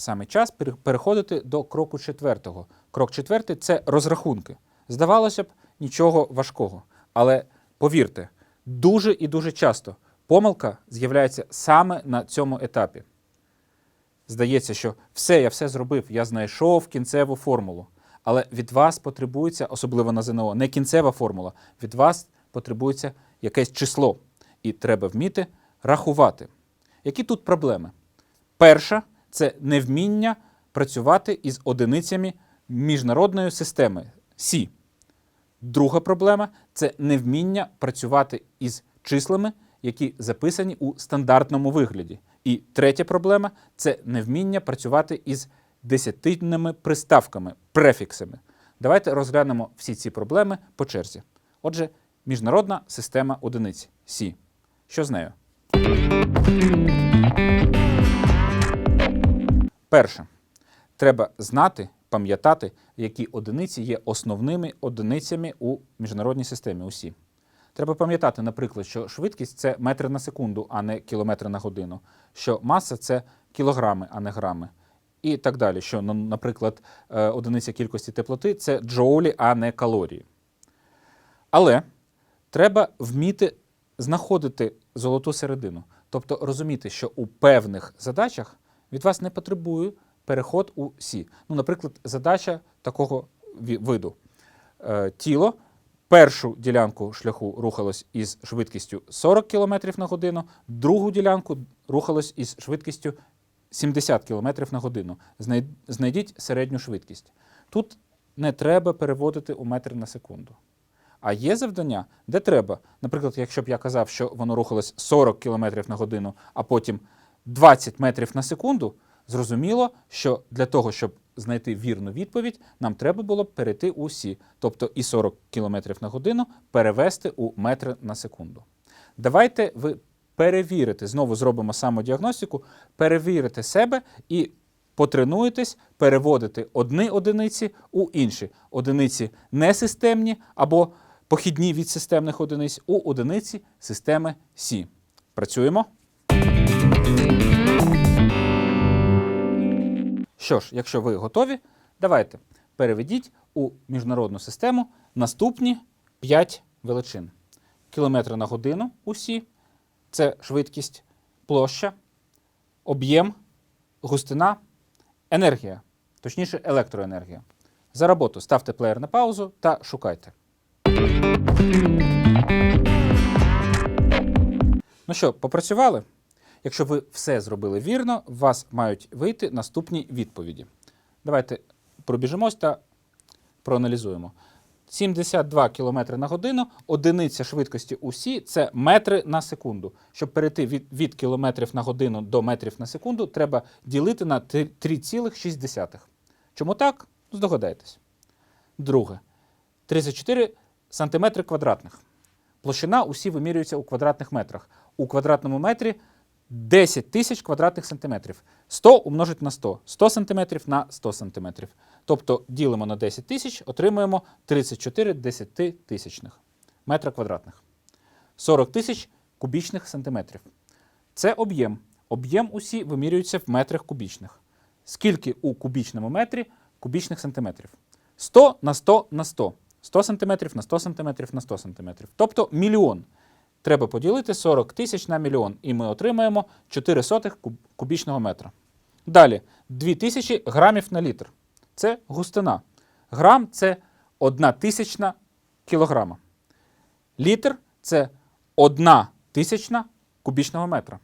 саме час переходити до кроку четвертого. Крок четвертий це розрахунки. Здавалося б, нічого важкого. Але повірте, дуже і дуже часто помилка з'являється саме на цьому етапі. Здається, що все, я все зробив, я знайшов кінцеву формулу. Але від вас потребується, особливо на ЗНО, не кінцева формула, від вас потребується якесь число. І треба вміти рахувати. Які тут проблеми? Перша це невміння працювати із одиницями міжнародної системи Сі. Друга проблема це невміння працювати із числами, які записані у стандартному вигляді. І третя проблема це невміння працювати із десятинними приставками, префіксами. Давайте розглянемо всі ці проблеми по черзі. Отже, міжнародна система одиниць Сі. Що з нею? Перше. Треба знати, пам'ятати, які одиниці є основними одиницями у міжнародній системі УСІ. Треба пам'ятати, наприклад, що швидкість це метри на секунду, а не кілометри на годину, що маса це кілограми, а не грами. І так далі. Що, ну, наприклад, е, одиниця кількості теплоти це джоулі, а не калорії. Але треба вміти знаходити золоту середину. Тобто розуміти, що у певних задачах від вас не потребує переход у Сі. Ну, наприклад, задача такого виду. Е, тіло першу ділянку шляху рухалось із швидкістю 40 км на годину, другу ділянку рухалось із швидкістю 70 км на годину. Знайдіть середню швидкість. Тут не треба переводити у метри на секунду. А є завдання, де треба. Наприклад, якщо б я казав, що воно рухалось 40 км на годину, а потім 20 метрів на секунду, зрозуміло, що для того, щоб знайти вірну відповідь, нам треба було перейти у Сі, тобто і 40 км на годину перевести у метри на секунду. Давайте ви перевірите, знову зробимо самодіагностику, перевірите себе і потренуєтесь переводити одні одиниці у інші одиниці несистемні або похідні від системних одиниць у одиниці системи Сі. Працюємо. Що ж, якщо ви готові, давайте переведіть у міжнародну систему наступні 5 величин. Кілометри на годину усі це швидкість, площа, об'єм, густина, енергія, точніше електроенергія. За роботу ставте плеєр на паузу та шукайте. Ну що, попрацювали? Якщо ви все зробили вірно, у вас мають вийти наступні відповіді. Давайте пробіжимось та проаналізуємо. 72 км на годину, одиниця швидкості усі це метри на секунду. Щоб перейти від, від кілометрів на годину до метрів на секунду, треба ділити на 3,6. Чому так? Здогадайтесь. Друге. 34 сантиметри квадратних. Площина усі вимірюється у квадратних метрах. У квадратному метрі 10 тисяч квадратних сантиметрів. 100 умножить на 100. 100 сантиметрів на 100 сантиметрів. Тобто ділимо на 10 тисяч, отримуємо 34 десятитисячних метра квадратних. 40 тисяч кубічних сантиметрів. Це об'єм. Об'єм усі вимірюється в метрах кубічних. Скільки у кубічному метрі кубічних сантиметрів? 100 на 100 на 100. 100 сантиметрів на 100 сантиметрів на 100 сантиметрів. Тобто мільйон. Треба поділити 40 тисяч на мільйон, і ми отримаємо 4 сотих куб- кубічного метра. Далі 2000 грамів на літр. Це густина. Грам це 1 тисячна кілограма. Літр це 1 тисячна кубічного метра.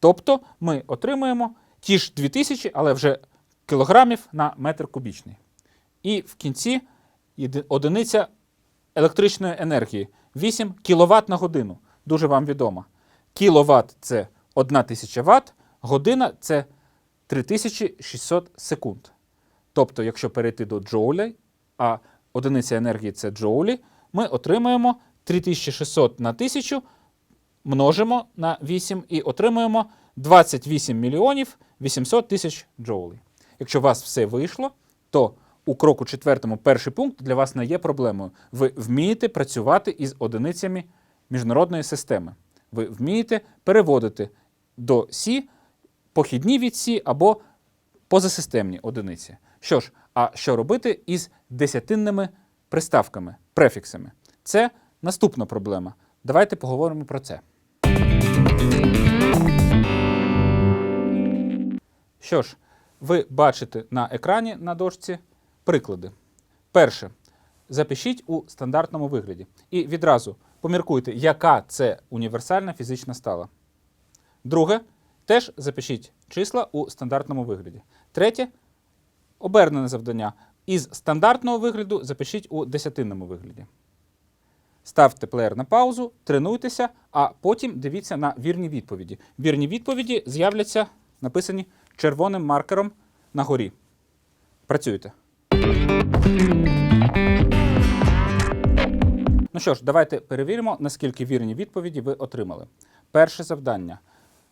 Тобто ми отримуємо ті ж 2000, але вже кілограмів на метр кубічний. І в кінці одиниця електричної енергії 8 кВт на годину. Дуже вам відомо. Кіловат це 1 тисяча Вт, година це 3600 секунд. Тобто, якщо перейти до джоулей, а одиниця енергії це джоулі, ми отримаємо 3600 на 1000, множимо на 8 і отримуємо 28 мільйонів 800 тисяч джоулей. Якщо у вас все вийшло, то у кроку четвертому перший пункт для вас не є проблемою. Ви вмієте працювати із одиницями міжнародної системи. Ви вмієте переводити до Сі похідні від Сі або позасистемні одиниці. Що ж, а що робити із десятинними приставками, префіксами? Це наступна проблема. Давайте поговоримо про це. Що ж, ви бачите на екрані на дошці приклади. Перше. Запишіть у стандартному вигляді. І відразу поміркуйте, яка це універсальна фізична стала. Друге, теж запишіть числа у стандартному вигляді. Третє обернене завдання. Із стандартного вигляду запишіть у десятинному вигляді. Ставте плеєр на паузу, тренуйтеся, а потім дивіться на вірні відповіді. Вірні відповіді з'являться написані червоним маркером на горі. Працюйте. Ну що ж, давайте перевіримо, наскільки вірні відповіді ви отримали. Перше завдання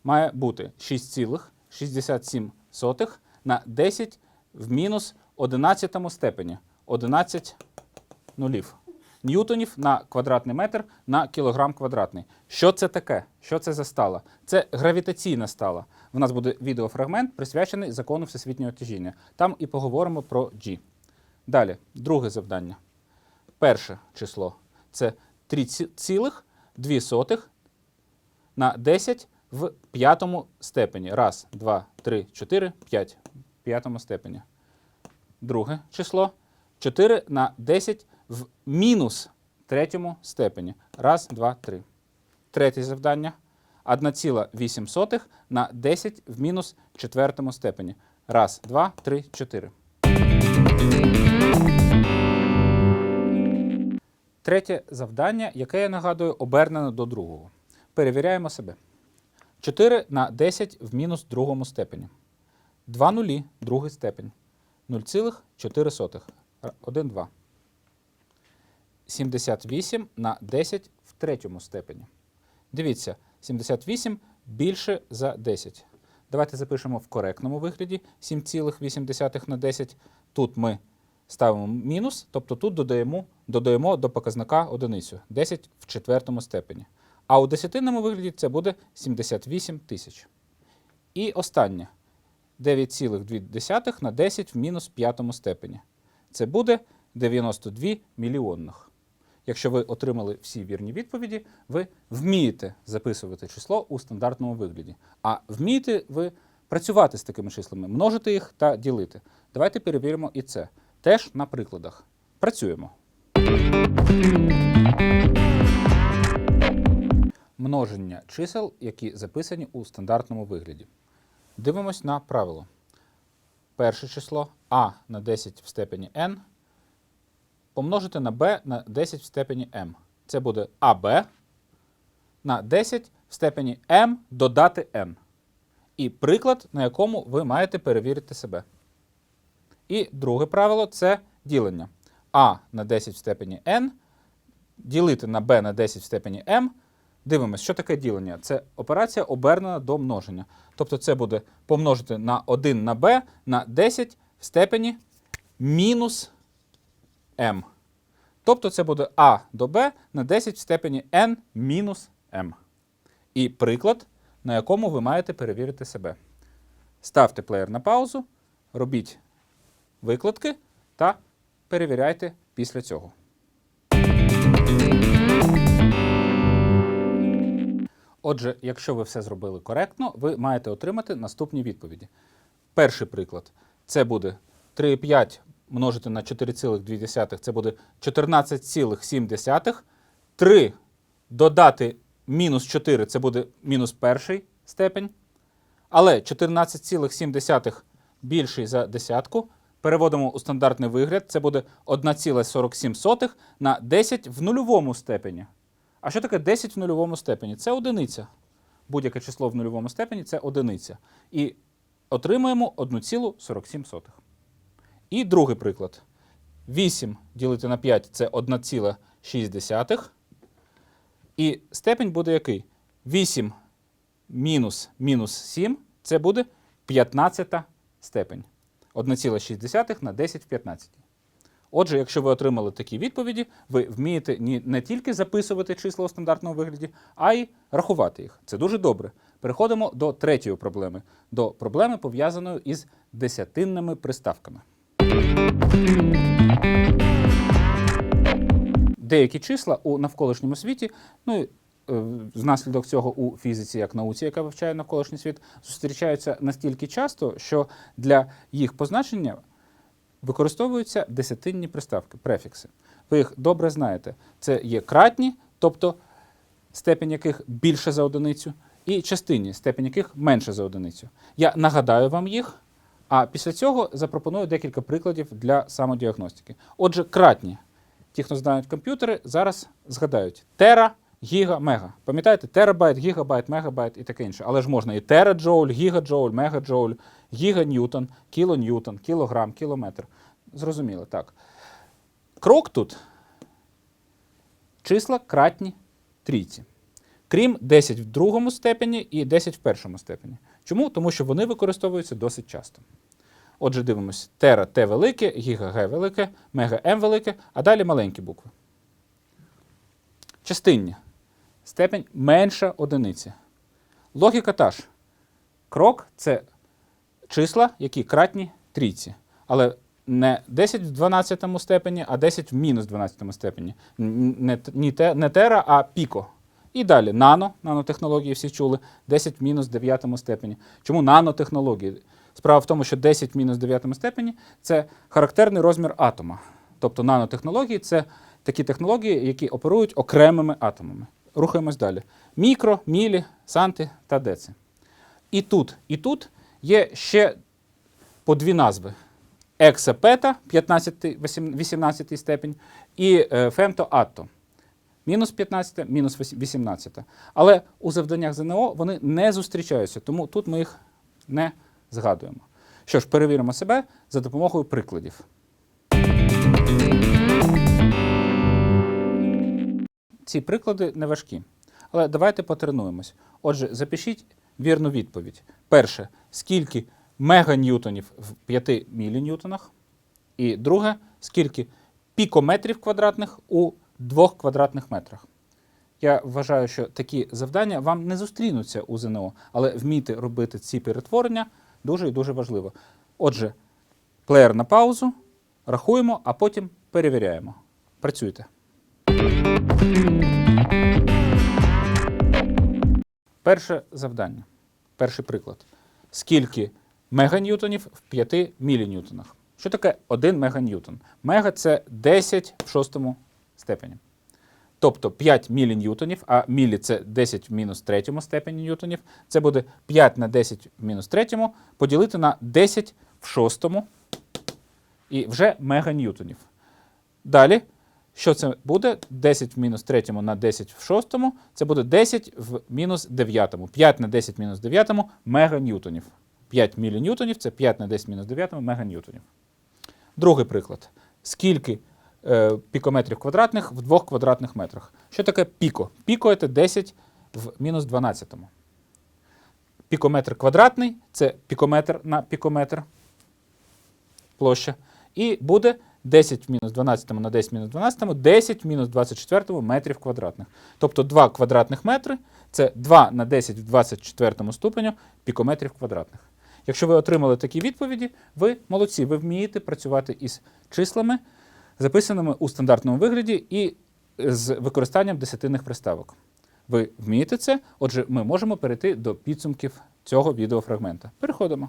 має бути 6,67 на 10 в мінус 11 степені. 11 нулів. Ньютонів на квадратний метр на кілограм квадратний. Що це таке? Що це за стала? Це гравітаційна стала. У нас буде відеофрагмент, присвячений закону всесвітнього тяжіння. Там і поговоримо про G. Далі, друге завдання. Перше число це 3,2 на 10 в п'ятому степені. Раз, два, три, чотири, п'ять. В п'ятому степені. Друге число 4 на 10 в мінус третьому степені. Раз, два, три. Третє завдання. 1,8 на 10 в мінус четвертому степені. Раз, два, три, чотири. Третє завдання, яке я нагадую, обернено до другого. Перевіряємо себе. 4 на 10 в мінус другому степені. 2 нулі, другий степень. 0,4. 1, 2. 78 на 10 в третьому степені. Дивіться, 78 більше за 10. Давайте запишемо в коректному вигляді 7,8 на 10. Тут ми ставимо мінус, тобто тут додаємо, додаємо до показника одиницю 10 в четвертому степені. А у десятинному вигляді це буде 78 тисяч. І останнє 9,2 на 10 в мінус п'ятому степені. Це буде 92 мільйонних. Якщо ви отримали всі вірні відповіді, ви вмієте записувати число у стандартному вигляді. А вмієте ви працювати з такими числами, множити їх та ділити. Давайте перевіримо і це. Теж на прикладах. Працюємо. Множення чисел, які записані у стандартному вигляді. Дивимось на правило. Перше число а на 10 в степені n помножити на b на 10 в степені m. Це буде АБ на 10 в степені m додати n. І приклад, на якому ви маєте перевірити себе. І друге правило це ділення. А на 10 в степені n ділити на b на 10 в степені m. Дивимось, що таке ділення? Це операція обернена до множення. Тобто це буде помножити на 1 на b на 10 в степені мінус m. Тобто це буде a до b на 10 в степені n мінус m. І приклад, на якому ви маєте перевірити себе. Ставте плеєр на паузу, робіть викладки та перевіряйте після цього. Отже, якщо ви все зробили коректно, ви маєте отримати наступні відповіді. Перший приклад це буде 3,5 множити на 4,2, це буде 14,7. 3 додати мінус 4 це буде мінус перший степень. Але 14,7 більший за десятку. Переводимо у стандартний вигляд, це буде 1,47 на 10 в нульовому степені. А що таке 10 в нульовому степені? Це одиниця. Будь-яке число в нульовому степені це одиниця. І отримуємо 1,47. І другий приклад. 8 ділити на 5 це 1,6. І степень буде який? 8 мінус мінус 7 це буде 15 степень. 1,6 на 10 в 15. Отже, якщо ви отримали такі відповіді, ви вмієте не тільки записувати числа у стандартному вигляді, а й рахувати їх. Це дуже добре. Переходимо до третьої проблеми, до проблеми, пов'язаної із десятинними приставками. Деякі числа у навколишньому світі, ну внаслідок цього у фізиці, як науці, яка вивчає навколишній світ, зустрічаються настільки часто, що для їх позначення використовуються десятинні приставки, префікси. Ви їх добре знаєте. Це є кратні, тобто степень яких більше за одиницю, і частинні, степень яких менше за одиницю. Я нагадаю вам їх, а після цього запропоную декілька прикладів для самодіагностики. Отже, кратні. Ті, хто знають комп'ютери, зараз згадають тера, гіга, мега. Пам'ятаєте, терабайт, гігабайт, мегабайт і таке інше. Але ж можна і тераджоуль, гігаджоуль, мегаджоуль, гіганьютон, кілоньютон, кілограм, кілометр. Зрозуміло, так. Крок тут числа кратні трійці. Крім 10 в другому степені і 10 в першому степені. Чому? Тому що вони використовуються досить часто. Отже, дивимось: тера Т велике, гіга Г велике, мега М велике, а далі маленькі букви. Частинні. Степень менша одиниці. Логіка та ж. Крок це числа, які кратні трійці. Але не 10 в 12 степені, а 10 в мінус 12 степені. Не, те, не тера, а піко. І далі нано, нанотехнології всі чули, 10 в мінус 9 степені. Чому нанотехнології? Справа в тому, що 10 в мінус 9 степені це характерний розмір атома. Тобто нанотехнології це такі технології, які оперують окремими атомами. Рухаємось далі. Мікро, мілі, санти та деци. І тут, і тут є ще по дві назви: ексепета, 15, 18 степень, і е, фемто атто. Мінус 15, мінус 18. Але у завданнях ЗНО вони не зустрічаються, тому тут ми їх не згадуємо. Що ж, перевіримо себе за допомогою прикладів. Ці приклади не важкі. Але давайте потренуємось. Отже, запишіть вірну відповідь. Перше, скільки меганьютонів в 5 міліньютонах. І друге, скільки пікометрів квадратних у 2 квадратних метрах. Я вважаю, що такі завдання вам не зустрінуться у ЗНО, але вміти робити ці перетворення дуже і дуже важливо. Отже, плеєр на паузу, рахуємо, а потім перевіряємо. Працюйте. Перше завдання. Перший приклад. Скільки меганьютонів в 5 міліньютонах? Що таке 1 меганьютон? Мега це 10 в шостому степені. Тобто 5 міліньютонів, а мілі це 10 в мінус третьому степені ньютонів. Це буде 5 на 10 в мінус третьому поділити на 10 в шостому і вже меганьютонів. Далі, що це буде? 10 в мінус третьому на 10 в шостому, це буде 10 в мінус дев'ятому. 5 на 10 в мінус дев'ятому меганьютонів. 5 міліньютонів це 5 на 10 в мінус дев'ятому меганьютонів. Другий приклад. Скільки е, пікометрів квадратних в 2 квадратних метрах? Що таке піко? Піко це 10 в мінус 12. Пікометр квадратний це пікометр на пікометр площа. І буде 10 в мінус 12 на 10 в мінус 12, 10 в мінус 24 метрів квадратних. Тобто 2 квадратних метри це 2 на 10 в 24 ступеню пікометрів квадратних. Якщо ви отримали такі відповіді, ви молодці, ви вмієте працювати із числами, записаними у стандартному вигляді і з використанням десятинних приставок. Ви вмієте це, отже, ми можемо перейти до підсумків цього відеофрагмента. Переходимо.